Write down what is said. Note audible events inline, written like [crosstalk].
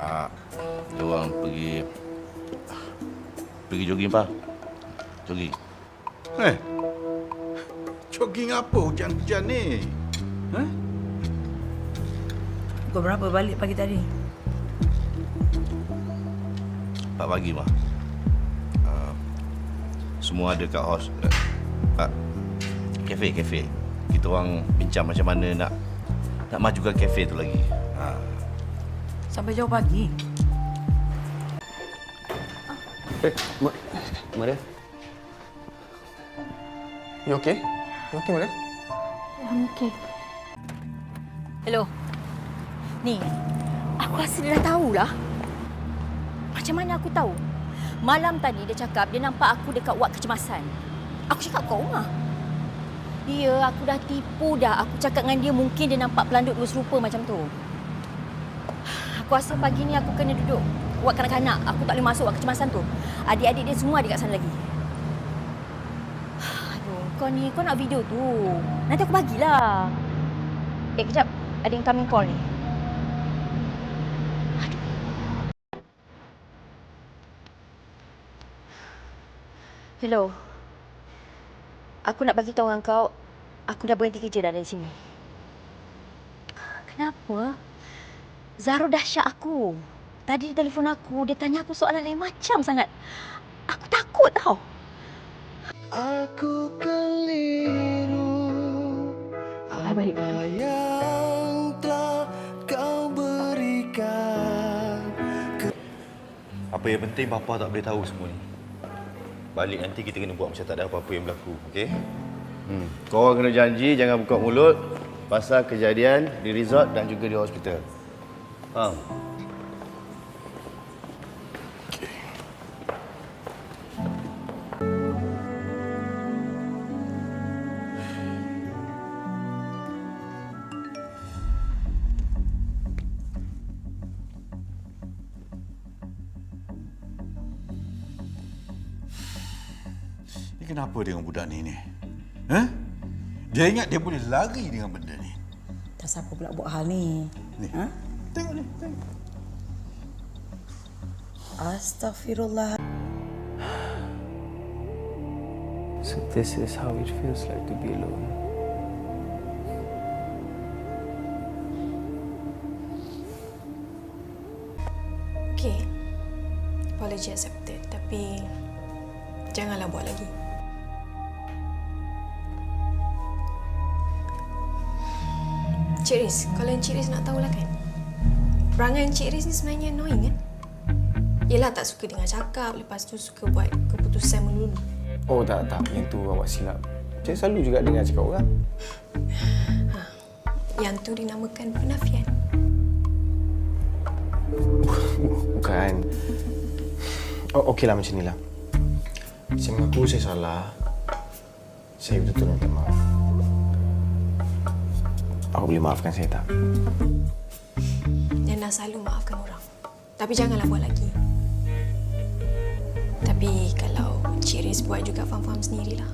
Ah, dia orang pergi pergi jogging pak. Jogging. Eh, jogging apa hujan-hujan ni? Eh? Pukul berapa balik pagi tadi? Empat pagi mah. Uh, semua ada kat hos. Uh, kafe kafe. Kita orang bincang macam mana nak nak majukan kafe tu lagi. Ha. Sampai jauh pagi. Eh, Ma Maria? You okay? You okay, Maria? Okey. Hello. Ni, aku rasa dia dah tahulah. Macam mana aku tahu? Malam tadi dia cakap dia nampak aku dekat wad kecemasan. Aku cakap kau rumah. Ya, aku dah tipu dah. Aku cakap dengan dia mungkin dia nampak pelanduk dua serupa macam tu. Aku rasa pagi ni aku kena duduk wad kanak-kanak. Aku tak boleh masuk wad kecemasan tu. Adik-adik dia semua ada kat sana lagi. [sighs] Aduh, kau ni, kau nak video tu. Nanti aku bagilah. Eh, kejap. Ada yang coming call ni. Hello. Aku nak bagi tahu dengan kau, aku dah berhenti kerja dah dari sini. Kenapa? Zaro dah syak aku. Tadi dia telefon aku, dia tanya aku soalan lain macam sangat. Aku takut tau. Aku keliru. Apa yang telah kau berikan Apa yang penting bapa tak boleh tahu semua ni. Balik nanti kita kena buat macam tak ada apa-apa yang berlaku, okey? Hmm. Kau orang kena janji jangan buka mulut pasal kejadian di resort dan juga di hospital. Faham? Kenapa dengan budak ni ni? Eh? Dia ingat dia boleh lari dengan benda ni. Tak siapa pula buat hal ni. Ni. Ha? Tengok ni, tengok. Astaghfirullah. So this is how it feels like to be alone. Okay. Apology accepted. Tapi janganlah buat lagi. Cik Riz, kalau Cik Riz nak tahulah kan. Perangai Cik Riz ni sebenarnya annoying kan? Yelah tak suka dengar cakap, lepas tu suka buat keputusan melulu. Oh tak, tak. Yang tu awak silap. Saya selalu juga dengar cakap orang. Yang tu dinamakan penafian. Bukan. Oh, okeylah macam ni lah. Saya mengaku saya salah. Saya betul-betul minta maaf. Awak boleh maafkan saya tak? Dan dah selalu maafkan orang. Tapi janganlah buat lagi. Tapi kalau Cik Riz buat juga faham-faham sendirilah.